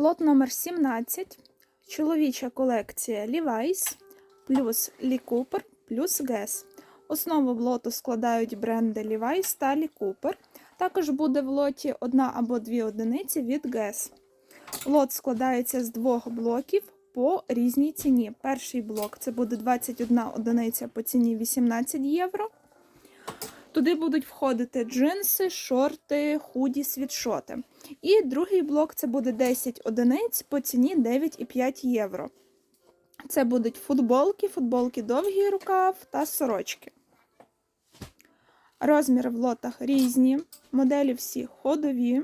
Лот номер 17. Чоловіча колекція Levi's плюс Lee Cooper плюс Guess. Основу в лоту складають бренди Levi's та Lee Cooper. Також буде в лоті одна або дві одиниці від Guess. Лот складається з двох блоків по різній ціні. Перший блок це буде 21 одиниця по ціні 18 євро. Туди будуть входити джинси, шорти, худі, світшоти. І другий блок це буде 10 одиниць по ціні 9,5 євро. Це будуть футболки, футболки довгий рукав та сорочки. Розміри в лотах різні, моделі всі ходові.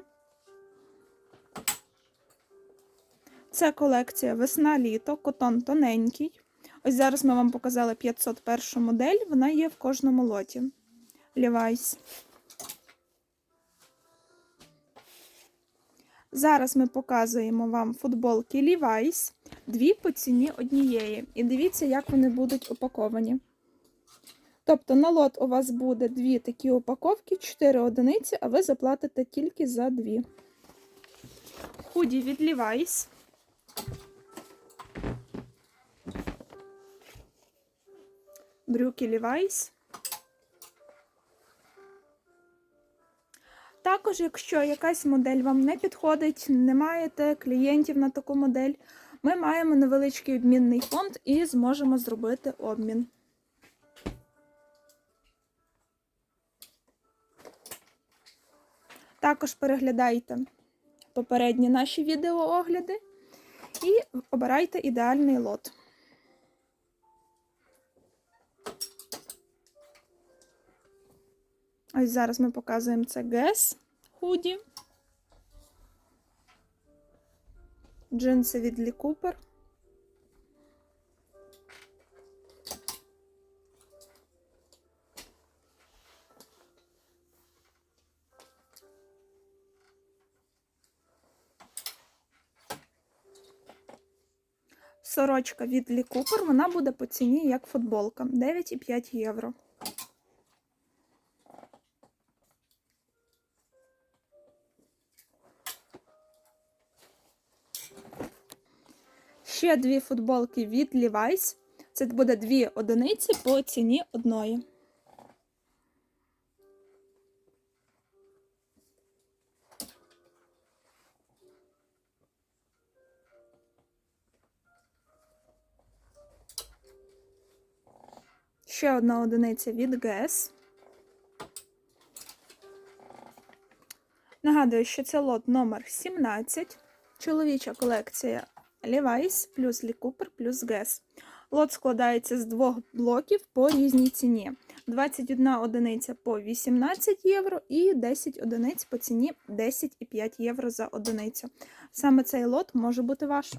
Це колекція весна-літо, котон тоненький. Ось зараз ми вам показали 501 модель, вона є в кожному лоті. Levi's. Зараз ми показуємо вам футболки Levi's, дві по ціні однієї. І дивіться, як вони будуть упаковані. Тобто на лот у вас буде дві такі упаковки, 4 одиниці, а ви заплатите тільки за дві. Худі від Levi's. Брюки Levi's. Також, якщо якась модель вам не підходить, не маєте клієнтів на таку модель, ми маємо невеличкий обмінний фонд і зможемо зробити обмін. Також переглядайте попередні наші відеоогляди і обирайте ідеальний лот. Ось зараз ми показуємо це Guess худі. Джинси від Lee Cooper. Сорочка від Lee Cooper, вона буде по ціні як футболка 9,5 євро. Ще дві футболки від Levi's. Це буде дві одиниці по ціні одної. Ще одна одиниця від Guess. Нагадую, що це лот номер 17. Чоловіча колекція Levi's плюс Lee Cooper плюс Guess. Лот складається з двох блоків по різній ціні. 21 одиниця по 18 євро і 10 одиниць по ціні 10,5 євро за одиницю. Саме цей лот може бути ваш.